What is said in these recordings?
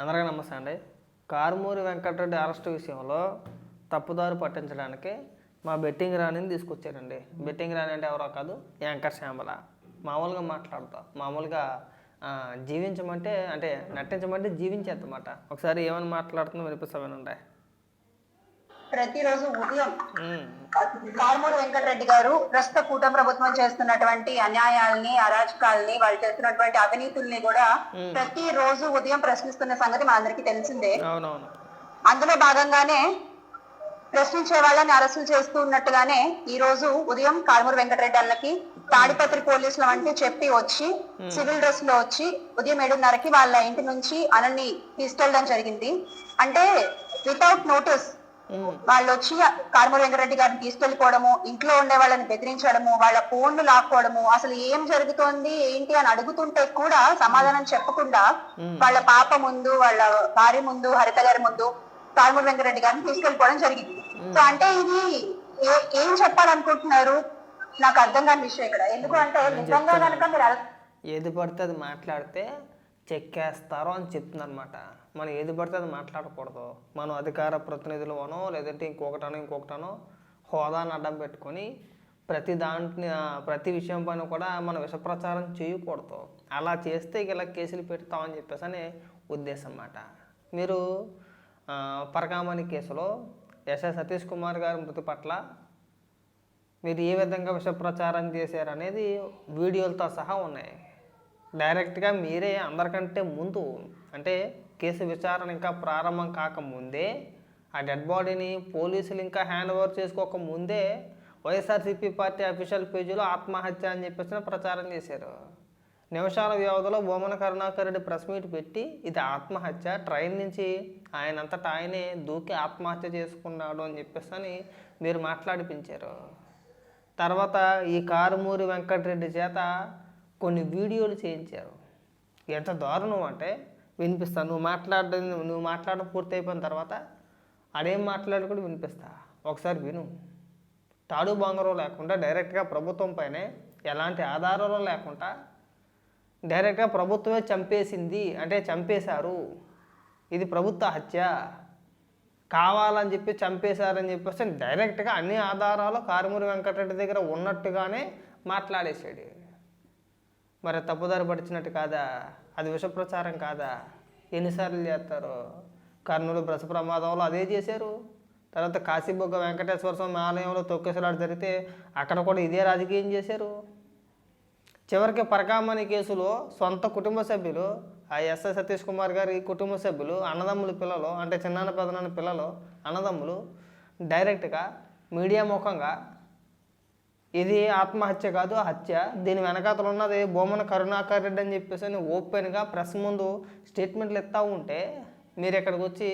అందరికీ నమస్తే అండి. కారుమూరి వెంకటరెడ్డి అరెస్ట్ విషయంలో తప్పుదారు పట్టించడానికి మా బెట్టింగ్ రాణిని తీసుకొచ్చారండి. బెట్టింగ్ రాణి అంటే ఎవరో కాదు యాంకర్ శ్యామల. మామూలుగా మాట్లాడతా. మామూలుగా జీవించమంటే అంటే నటించమంటే జీవించేద్దన్నమాట. ఒకసారి ఏమని మాట్లాడుతుందో వినిపిస్తామేనండి ప్రతిరోజు ఉదయం కారుమూరి వెంకటరెడ్డి గారు ప్రస్తుత కూటమి ప్రభుత్వం చేస్తున్నటువంటి అన్యాయాల్ని అరాచకాల్ని వాళ్ళు చేస్తున్నటువంటి అవినీతుల్ని కూడా ప్రతి రోజు ఉదయం ప్రశ్నిస్తున్న సంగతి మా అందరికీ తెలిసిందే. అందులో భాగంగానే ప్రశ్నించే వాళ్ళని అరెస్టులు చేస్తూ ఉన్నట్టుగానే ఈ రోజు ఉదయం కారుమూరి వెంకటరెడ్డి అన్నకి తాడిపత్రి పోలీసులు అంటే చెప్పి వచ్చి సివిల్ డ్రెస్లో వచ్చి ఉదయం ఏడున్నరకి వాళ్ళ ఇంటి నుంచి అనని తీసుకెళ్ళడం జరిగింది. అంటే వితౌట్ నోటీస్ వాళ్ళు వచ్చి కారుమూరి వెంకటరెడ్డి గారిని తీసుకెళ్ళిపోవడము ఇంట్లో ఉండే వాళ్ళని బెదిరించడము వాళ్ళ ఫోన్లు లాక్కోవడము అసలు ఏం జరుగుతోంది ఏంటి అని అడుగుతుంటే కూడా సమాధానం చెప్పకుండా వాళ్ళ పాప ముందు వాళ్ళ భార్య ముందు హరిత గారి ముందు కారుమూరి వెంకటరెడ్డి గారిని తీసుకెళ్ళిపోవడం జరిగింది. సో అంటే ఇది ఏ- ఏం చెప్పాలనుకుంటున్నారు? నాకు అర్థం కాని విషయం ఇక్కడ. ఎందుకు అంటే నిజంగా కనుక మీరు ఏది పడితే అది మాట్లాడితే చెక్కేస్తారు అని చెప్తుందనమాట మనం ఏది పడితే అది మాట్లాడకూడదు. మనం అధికార ప్రతినిధులనో లేదంటే ఇంకొకటనో ఇంకొకటనో హోదాను అడ్డం పెట్టుకొని ప్రతి దాంట్లో ప్రతి విషయం పైన కూడా మనం విషప్రచారం చేయకూడదు. అలా చేస్తే ఇలా కేసులు పెడతామని చెప్పేసి అనే ఉద్దేశం అన్నమాట. మీరు పరకామణి కేసులో ఎస్ఐ సతీష్ కుమార్ గారి మృతి పట్ల మీరు ఏ విధంగా విషప్రచారం చేశారనేది వీడియోలతో సహా ఉన్నాయి. డైరెక్ట్గా మీరే అందరికంటే ముందు అంటే కేసు విచారణ ఇంకా ప్రారంభం కాకముందే ఆ డెడ్ బాడీని పోలీసులు ఇంకా హ్యాండ్ ఓవర్ చేసుకోక ముందే వైఎస్ఆర్సీపీ పార్టీ అఫీషియల్ పేజీలో ఆత్మహత్య అని చెప్పేసి ప్రచారం చేశారు. నిమిషాల వ్యవధిలో బొమ్మన కరుణాకర్ రెడ్డి ప్రెస్ మీట్ పెట్టి ఇది ఆత్మహత్య ట్రైన్ నుంచి ఆయనంతటా ఆయనే దూకి ఆత్మహత్య చేసుకున్నాడు అని చెప్పేసి అని మీరు మాట్లాడిపించారు. తర్వాత ఈ కారుమూరి వెంకటరెడ్డి చేత కొన్ని వీడియోలు చేయించారు. ఎంత దారుణం అంటే వినిపిస్తా. నువ్వు మాట్లాడడం నువ్వు మాట్లాడడం పూర్తి అయిపోయిన తర్వాత ఆడేం మాట్లాడు కూడా వినిపిస్తా. ఒకసారి విను. తాడు బంగారం లేకుండా డైరెక్ట్గా ప్రభుత్వం పైనే ఎలాంటి ఆధారాలు లేకుండా డైరెక్ట్గా ప్రభుత్వమే చంపేసింది అంటే చంపేశారు. ఇది ప్రభుత్వ హత్య. కావాలని చెప్పి చంపేశారని చెప్పేసి డైరెక్ట్గా అన్ని ఆధారాలు కారుమూరి వెంకటరెడ్డి దగ్గర ఉన్నట్టుగానే మాట్లాడేశాడు. మరి తప్పుదారి పడిచినట్టు కాదా? అది విష ప్రచారం కాదా? ఎన్నిసార్లు చేస్తారు? కర్నూలు బస్సు ప్రమాదంలో అదే చేశారు. తర్వాత కాశీబొగ్గ వెంకటేశ్వర స్వామి ఆలయంలో తొక్కేసలాడు జరిగితే అక్కడ కూడా ఇదే రాజకీయం చేశారు. చివరికి పరకామణి కేసులో సొంత కుటుంబ సభ్యులు ఆ ఎస్ఐ సతీష్ కుమార్ గారి కుటుంబ సభ్యులు అన్నదమ్ముల పిల్లలు అంటే చిన్నాన్న పెదనాన్న పిల్లలు అన్నదమ్ములు డైరెక్ట్గా మీడియా ముఖంగా ఇది ఆత్మహత్య కాదు హత్య. దీని వెనకాతలు ఉన్నది బొమ్మన కరుణాకర్ రెడ్డి అని చెప్పేసి అని ఓపెన్గా ప్రెస్ ముందు స్టేట్మెంట్లు ఇస్తూ ఉంటే మీరు ఇక్కడికి వచ్చి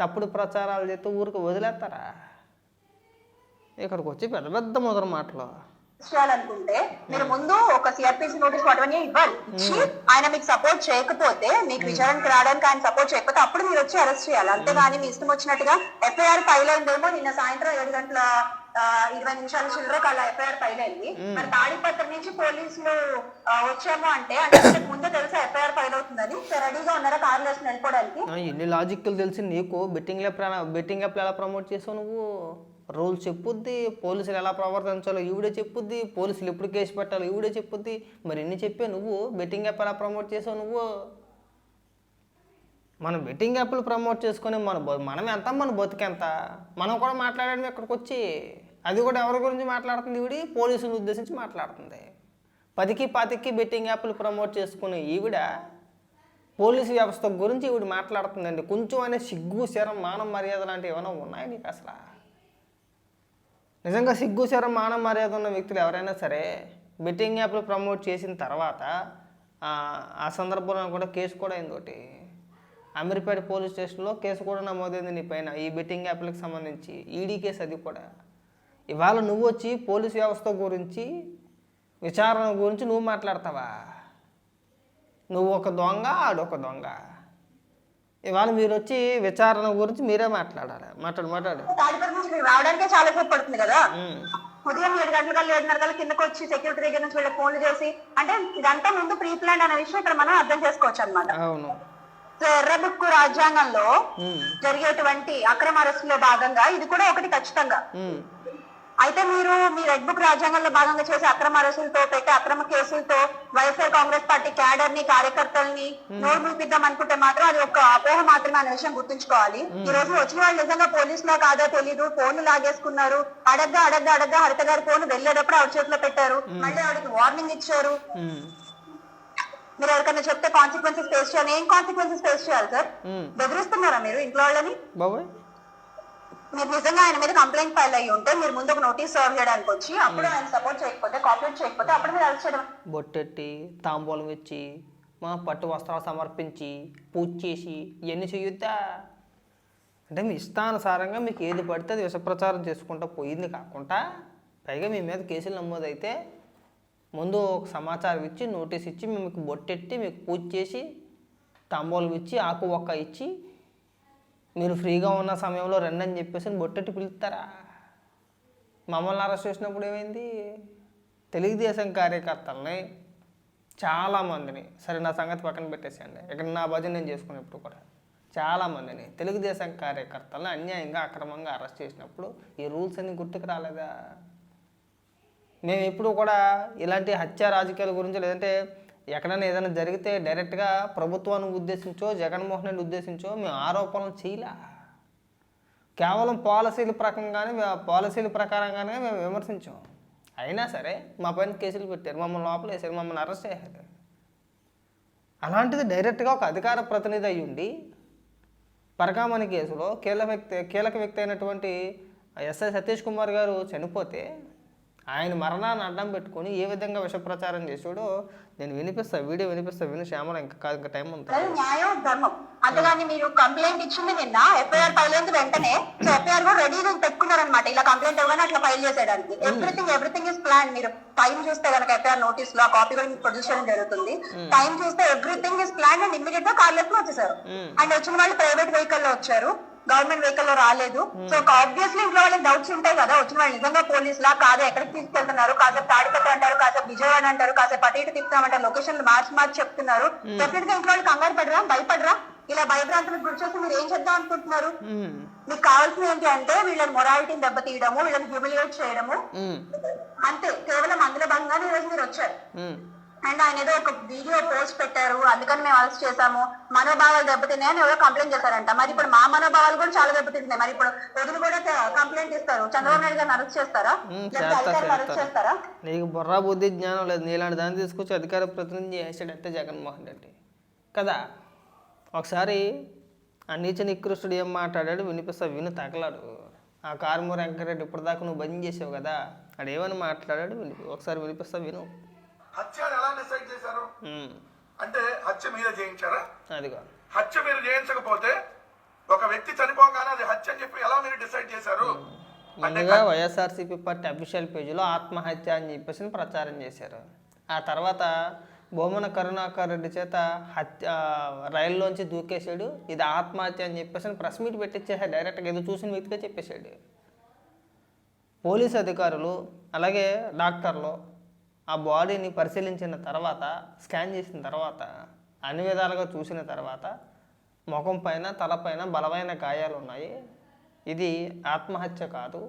తప్పుడు ప్రచారాలు చేస్తూ ఊరికి వదిలేస్తారా? ఇక్కడికి వచ్చి పెద్ద పెద్ద మొదలు మాటలు. చేయాలనుకుంటే మీరు ముందు ఒక సిఆర్పిసి నోటీస్ అవన్నీ ఇవ్వాలి. ఆయన మీకు సపోర్ట్ చేయకపోతే మీకు విచారణకు రావడానికి ఆయన సపోర్ట్ చేయకపోతే అప్పుడు మీరు వచ్చి అరెస్ట్ చేయాలి. అంతేగాని మీ ఇష్టం వచ్చినట్టుగా ఎఫ్ఐఆర్ ఫైల్ అయిందేమో నిన్న సాయంత్రం ఏడు గంటల ఇరవై నిమిషాల చిల్లరకు అలా ఎఫ్ఐఆర్ ఫైల్ అయింది. మరి తాడిపత్రి నుంచి పోలీసులు వచ్చాము అంటే అంటే ముందే తెలుసా ఎఫ్ఐఆర్ ఫైల్ అవుతుందని. రెడీగా ఉన్నారా కార్లు వేసుకుని వెళ్ళిపోవడానికి? ఎన్ని లాజిక్లు తెలిసి నీకు బెట్టింగ్ యాప్ బెట్టింగ్ యాప్లు ఎలా ప్రమోట్ చేసావు నువ్వు? రూల్స్ చెప్పుద్ది పోలీసులు ఎలా ప్రవర్తించాలో ఈవిడే చెప్పుద్ది పోలీసులు ఎప్పుడు కేసు పెట్టాలో ఈవిడే చెప్పుద్ది. మరి ఎన్ని చెప్పే నువ్వు? బెట్టింగ్ యాప్ ఎలా ప్రమోట్ చేసావు నువ్వు? మనం బెట్టింగ్ యాప్లు ప్రమోట్ చేసుకొని మన మనం ఎంత మన బతుకెంత? మనం కూడా మాట్లాడడం ఇక్కడికి వచ్చి అది కూడా ఎవరి గురించి మాట్లాడుతుంది ఈవిడి పోలీసులు ఉద్దేశించి మాట్లాడుతుంది. పదికి పాతికి బెట్టింగ్ యాప్లు ప్రమోట్ చేసుకునే ఈవిడ పోలీసు వ్యవస్థ గురించి ఈవిడ మాట్లాడుతుందండి. కొంచెం అనే సిగ్గు శరం మానం మర్యాద లాంటివి ఏమైనా ఉన్నాయి నీకు అసలు? నిజంగా సిగ్గు శరం మానం మర్యాద ఉన్న వ్యక్తులు ఎవరైనా సరే బెట్టింగ్ యాప్లు ప్రమోట్ చేసిన తర్వాత ఆ, ఆ సందర్భంలో కూడా కేసు కూడా అయింది ఒకటి. అమీర్పేట పోలీస్ స్టేషన్లో కేసు కూడా నమోదైంది నీ పైన. ఈ బెట్టింగ్ యాప్లకు సంబంధించి ఈడీ కేసు అది కూడా. ఇవాళ నువ్వు వచ్చి పోలీస్ వ్యవస్థ గురించి విచారణ గురించి నువ్వు మాట్లాడతావా? నువ్వు ఒక దొంగ ఆడొక దొంగ. ఇవాళ మీరు వచ్చి విచారణ గురించి మీరే మాట్లాడాలి. మాట్లాడు మాట్లాడు. రావడానికే చాలా సేపు పడుతుంది కదా. ఉదయం ఏడు గంటల కల్లా ఏడున్నర కల్లా కిందకి వచ్చి సెక్యూరిటీ దగ్గర నుంచి వీళ్ళకి ఫోన్లు చేసి అంటే ఇదంతా ముందు ప్రీ ప్లాన్ అనే విషయం ఇక్కడ మనం అర్థం చేసుకోవచ్చు అనమాట అవును. ఎర్రబుక్కు రాజ్యాంగంలో జరిగేటువంటి అక్రమ అరెస్టులో భాగంగా ఇది కూడా ఒకటి ఖచ్చితంగా. అయితే మీరు మీ రెడ్ బుక్ రాజ్యాంగంలో భాగంగా చేసే అక్రమ అరెస్టులతో పెట్టే అక్రమ కేసులతో వైఎస్ఆర్ కాంగ్రెస్ పార్టీ క్యాడర్ని కార్యకర్తల్ని నోరు మూపిద్దాం అనుకుంటే మాత్రం అది ఒక అపోహ మాత్రమే అనే విషయం గుర్తుంచుకోవాలి. ఈ రోజు వచ్చిన వాళ్ళు నిజంగా పోలీసులా కాదో తెలీదు. ఫోన్లు లాగేసుకున్నారు. అడగ్గా అడగ్గా అడగ్గా హరిత గారి ఫోన్ వెళ్ళేటప్పుడు ఆవిడ చేతిలో పెట్టారు. మళ్ళీ ఆవిడకి వార్నింగ్ ఇచ్చారు. మీరు ఎవరికైనా చెప్తే కాన్సిక్వెన్సెస్ ఫేస్ చేయాలి. ఏం కాన్సిక్వెన్సెస్ ఫేస్ చేయాలి సార్. బెదిరిస్తున్నారా మీరు ఇంట్లో వాళ్ళని? మీరు నిజంగా ఆయన మీద కంప్లైంట్ ఫైల్ అయ్యి ఉంటే మీరు ముందు ఒక నోటీస్ సర్వ్ చేయడానికి వచ్చి అప్పుడు ఆయన సపోర్ట్ చేయకపోతే కాపరేట్ చేయకపోతే అప్పుడు మీరు అరెస్ట్ చేయడం. బొట్టెట్టి తాంబూలం ఇచ్చి మా పట్టు వస్త్రాలు సమర్పించి పూజ చేసి ఇవన్నీ చేయొద్దా? అంటే మీ ఇష్టానుసారంగా మీకు ఏది పడితే అది విషప్రచారం చేసుకుంటా పోయింది కాకుండా పైగా మీ మీద కేసులు నమోదైతే ముందు ఒక సమాచారం ఇచ్చి నోటీస్ ఇచ్చి మీకు బొట్టెట్టి మీకు పూజ చేసి తాంబూలం ఇచ్చి ఆకు ఒక్క ఇచ్చి మీరు ఫ్రీగా ఉన్న సమయంలో రండి అని చెప్పేసి బొట్టెట్టి పిలుస్తారా? మమ్మల్ని అరెస్ట్ చేసినప్పుడు ఏమైంది? తెలుగుదేశం కార్యకర్తల్ని చాలామందిని సరే నా సంగతి పక్కన పెట్టేసేయండి ఇక్కడ నా భజన నేను చేసుకునేప్పుడు కూడా. చాలామందిని తెలుగుదేశం కార్యకర్తలను అన్యాయంగా అక్రమంగా అరెస్ట్ చేసినప్పుడు ఈ రూల్స్ అన్ని గుర్తుకు రాలేదా? మేము ఎప్పుడు కూడా ఇలాంటి హత్య రాజకీయాల గురించి లేదంటే ఎక్కడైనా ఏదైనా జరిగితే డైరెక్ట్గా ప్రభుత్వాన్ని ఉద్దేశించో జగన్మోహన్ రెడ్డి ఉద్దేశించో మేము ఆరోపణలు చేయలే. కేవలం పాలసీల ప్రకంగానే పాలసీల ప్రకారంగానే మేము విమర్శించాం. అయినా సరే మా పైన కేసులు పెట్టారు మమ్మల్ని లోపల వేసారు మమ్మల్ని అరెస్ట్ చేశారు. అలాంటిది డైరెక్ట్గా ఒక అధికార ప్రతినిధి అయి ఉండి పరకామణి కేసులో కీలక వ్యక్తి కీలక వ్యక్తి అయినటువంటి ఎస్ఐ సతీష్ కుమార్ గారు చనిపోతే ఆయన మరణాన్ని అడ్డం పెట్టుకొని ఏ విధంగా విష ప్రచారం చేసాడో నేను వినిపిస్తా వీడియో వినిపిస్తా విను శ్యామల ఇంకా కాదు ఇంకా టైం ఉంది. న్యాయం ధర్మం. అంతేగాని మీరు కంప్లైంట్ ఇచ్చింది నిన్న ఎఫ్ఐఆర్ ఫైల్ అయింది వెంటనే. సో ఎఫ్ఐఆర్ కూడా రెడీగా పెట్టుకున్నారనమాట ఇలా కంప్లైంట్ ఇవ్వగానే అట్లా ఫైల్ చేసేయడానికి. ఎవ్రీథింగ్ ఎవ్రీథింగ్ ఇస్ ప్లాన్ మీరు టైం చూస్తే కనుక ఎఫ్ఐఆర్ నోటీస్లో కాపీ కూడా మీకు ప్రొడ్యూస్ చేయడం జరుగుతుంది టైం చూస్తే ఎవ్రీథింగ్ ఇస్ ప్లాన్ అండ్ ఇమ్మీడియట్గా కార్లెస్లో వచ్చేసారు అండ్ వచ్చిన వాళ్ళు ప్రైవేట్ వెహికల్లో వచ్చారు. గవర్నమెంట్ వెహికల్లో రాలేదు సో ఆబ్వియస్లీ ఇంట్లో వాళ్ళకి డౌట్స్ ఉంటాయి కదా వచ్చిన వాళ్ళు నిజంగా పోలీస్ లా కాదా ఎక్కడికి తీసుకెళ్తున్నారు? కాసేపు తాడిపత్రి అంటారు కాసేపు విజయవాడ అంటారు కాసేపు అటు ఇటు తిప్పుతామంటారు లొకేషన్ మార్చి మార్చి చెప్తున్నారు. డెఫినెట్గా ఇంట్లో వాళ్ళు కంగారు పడరా? భయపడరా? ఇలా భయభ్రాంతులకు గురి చేసి మీరు ఏం చేద్దాం అనుకుంటున్నారు? మ్మ్. మీకు కావాల్సింది ఏంటి అంటే వీళ్ళని మొరాలిటీని దెబ్బతీయడము వీళ్ళని హ్యూమిలియేట్ చేయడము. అంతే కేవలం అందులో భాగంగానే ఈ రోజు మీరు వచ్చారు. అండ్ ఆయన ఏదో ఒక వీడియో పోస్ట్ పెట్టారు. అందుకని మేము అరెస్ట్ చేశాము. మనోభావాలు దెబ్బతిన్నాయని ఎవరో కంప్లైంట్ చేశారంట. మరి ఇప్పుడు మా మనోభావాలు కూడా చాలా దెబ్బతింటున్నాయి. మరి ఇప్పుడు వదిలి కూడా కంప్లైంట్ ఇస్తారు. చంద్రబాబు నాయుడు గారిని అరెస్ట్ చేస్తారా? అరెస్ట్. చేస్తారా? నీకు బుర్రా బుద్ధి జ్ఞానం లేదు. నీలాంటి దాన్ని తీసుకొచ్చి అధికార ప్రతినిధి చేసాడంటే జగన్మోహన్ రెడ్డి. కదా? ఒకసారి ఆ నీచ నికృష్టుడు ఏం మాట్లాడాడు? వినిపిస్తా విను తగలాడు. ఆ కారుమూరి వెంకరెడ్డి ఇప్పటిదాకా నువ్వు బంద్ చేసావు కదా? ఆడు ఏమని మాట్లాడాడు? విని ఒకసారి వినిపిస్తా విను. హత్యను ఎలా డిసైడ్ చేశారు? అంటే హత్య మీద చేయించారా అదిగో హత్య మీరు చేయించకపోతే ఒక వ్యక్తి చనిపోగానే అది హత్య అని చెప్పి ఎలా మీరు డిసైడ్ చేశారు? ముందుగా వైఎస్ఆర్సీపీ పార్టీ అఫీషియల్ పేజీలో ఆత్మహత్య అని చెప్పేసి ప్రచారం చేశారు. ఆ తర్వాత బొమ్మన కరుణాకర్ రెడ్డి చేత హత్య రైల్లోంచి దూకేశాడు. ఇది ఆత్మహత్య అని చెప్పేసి ప్రెస్ మీట్ పెట్టించేసాడు డైరెక్ట్గా ఏదో చూసిన వ్యక్తిగా చెప్పేశాడు. పోలీస్ అధికారులు అలాగే డాక్టర్లు ఆ బాడీని పరిశీలించిన తర్వాత స్కాన్ చేసిన తర్వాత అన్ని విధాలుగా చూసిన తర్వాత ముఖం పైన తలపైన బలమైన గాయాలు ఉన్నాయి. ఇది ఆత్మహత్య కాదు.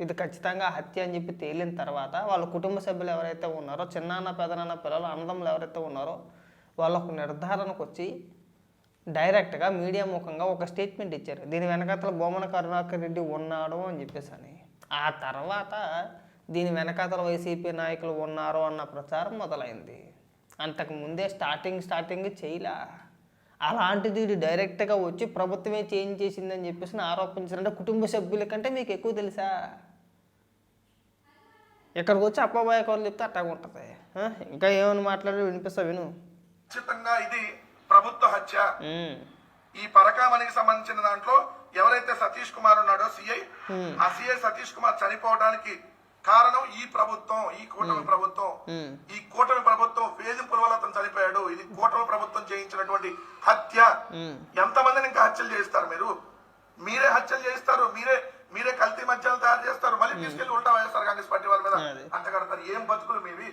ఇది ఖచ్చితంగా హత్య అని చెప్పి తేలిన తర్వాత వాళ్ళ కుటుంబ సభ్యులు ఎవరైతే ఉన్నారో చిన్నాన్న పెదనాన్న పిల్లలు అన్నదమ్ములు ఎవరైతే ఉన్నారో వాళ్ళ ఒక నిర్ధారణకు వచ్చి డైరెక్ట్గా మీడియా ముఖంగా ఒక స్టేట్మెంట్ ఇచ్చారు. దీని వెనకాతల బొమ్మన కరుణాకర్ రెడ్డి ఉన్నాడు అని చెప్పేసి అని ఆ తర్వాత దీని వెనకాతల వైసీపీ నాయకులు ఉన్నారు అన్న ప్రచారం మొదలైంది. అంతకు ముందే స్టార్టింగ్ స్టార్టింగ్ చేయలా. అలాంటిది ఇది డైరెక్ట్గా వచ్చి ప్రభుత్వమే చేంజ్ చేసిందని చెప్పేసి ఆరోపించారంటే కుటుంబ సభ్యుల కంటే మీకు ఎక్కువ తెలుసా? ఇక్కడికి వచ్చి అప్పబాయ కౌలు చెప్తే అట్టగా ఉంటుంది? ఇంకా ఏమని మాట్లాడి వినిపిస్తా విను. ఖచ్చితంగా ఇది ప్రభుత్వ హత్య. ఈ పరకామణికి సంబంధించిన దాంట్లో ఎవరైతే సతీష్ కుమార్ ఉన్నాడో సిఐ ఆ సిఐ సతీష్ కుమార్ చనిపోవడానికి కారణం ఈ ప్రభుత్వం ఈ కూటమి ప్రభుత్వం. ఈ కూటమి ప్రభుత్వం వేధింపుల వల్ల అతను చనిపోయాడు. ఇది కూటమి ప్రభుత్వం చేయించినటువంటి హత్య. ఎంతమందిని ఇంకా హత్యలు చేస్తారు మీరు? మీరే హత్యలు చేస్తారు మీరే మీరే కల్తీ మద్యాలు తయారు చేస్తారు. మళ్ళీ తీసుకెళ్ళి ఉల్టా వైఎస్ఆర్ కాంగ్రెస్ పార్టీ వాళ్ళ మీద. అదే. అంటగడతారు ఏం బతుకులు మీవి?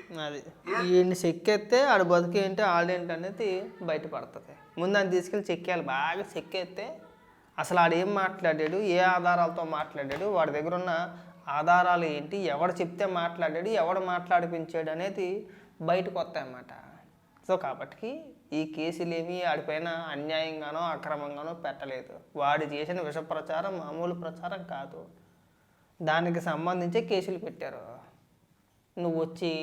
ఈయన్ని చెక్కెత్తే ఆడు బతికేంటి ఆడేంటి అనేది బయటపడుతుంది. ముందు దాన్ని తీసుకెళ్ళి చెక్కేయాలి. బాగా చెక్కేస్తే అసలు ఆడేం మాట్లాడాడు ఏ ఆధారాలతో మాట్లాడాడు వాడి దగ్గర ఉన్న ఆధారాలు ఏంటి? ఎవడు చెప్తే మాట్లాడాడు ఎవడు మాట్లాడిపించాడు అనేది బయటకు వస్తాయన్నమాట. సో కాబట్టి ఈ కేసులు ఏమీ ఆడిపైన అన్యాయంగానో అక్రమంగానో పెట్టలేదు. వాడు చేసిన విష ప్రచారం మామూలు ప్రచారం కాదు. దానికి సంబంధించి కేసులు పెట్టారు. నువ్వు వచ్చి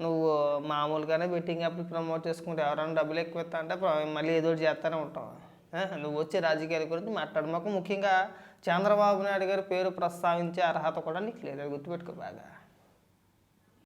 నువ్వు మామూలుగానే బెట్టింగ్ యాప్లు ప్రమోట్ చేసుకుంటే ఎవరైనా డబ్బులు ఎక్కువ ఇస్తా అంటే మళ్ళీ ఏదో చేస్తూనే ఉంటావు. నువ్వు వచ్చి రాజకీయాల గురించి మాట్లాడమాకు ముఖ్యంగా చంద్రబాబు నాయుడు గారి పేరు ప్రస్తావించే అర్హత కూడా నీకు లేదు. గుర్తుపెట్టుకో బాగా.